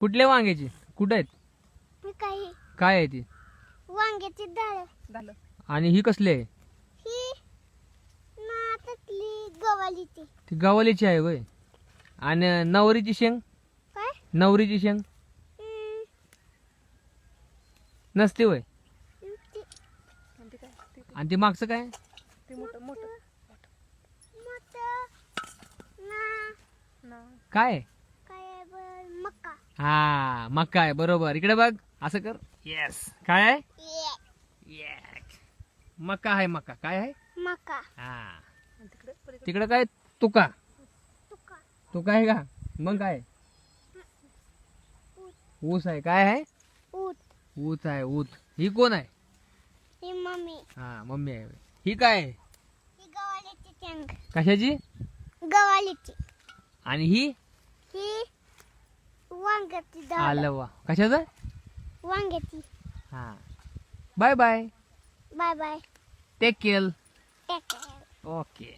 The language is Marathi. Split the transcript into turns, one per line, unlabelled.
कुठल्या वांग्याची? कुठं आहेत
मी काही
काय आहे ती?
वांग्याची डाळ.
झालं
आणि ही कसली आहे?
ही नातातली गवालीची.
ती गवालीची आहे वय आणि नवरीची शेंग?
काय?
नवरीची शेंग?
हम्म,
नसते वय
ती
आणि ते काय? ते
आणि ते मागचं काय?
ते मोठं. मोठं.
मोठं. ना.
ना.
काय आहे? हा मका आहे बरोबर. इकडे बघ. असं कर. येस काय आहे?
ये
Yes. मका आहे मका. काय आहे?
मका.
हा. तिकडे काय? तुका.
तुका.
तुका आहे का? मग काय? ऊस आहे. काय आहे?
ऊत
ऊस आहे. ऊत ही कोण आहे?
ही मम्मी.
हा मम्मी आहे. ही काय आहे?
ही गवालीची शेंग.
कशाची?
गवालीची
आणि ही?
ही वांग्याची डाळ
आलं वा कशाचं?
वांग्याची
हा. Bye bye
bye bye
take care
take care
okay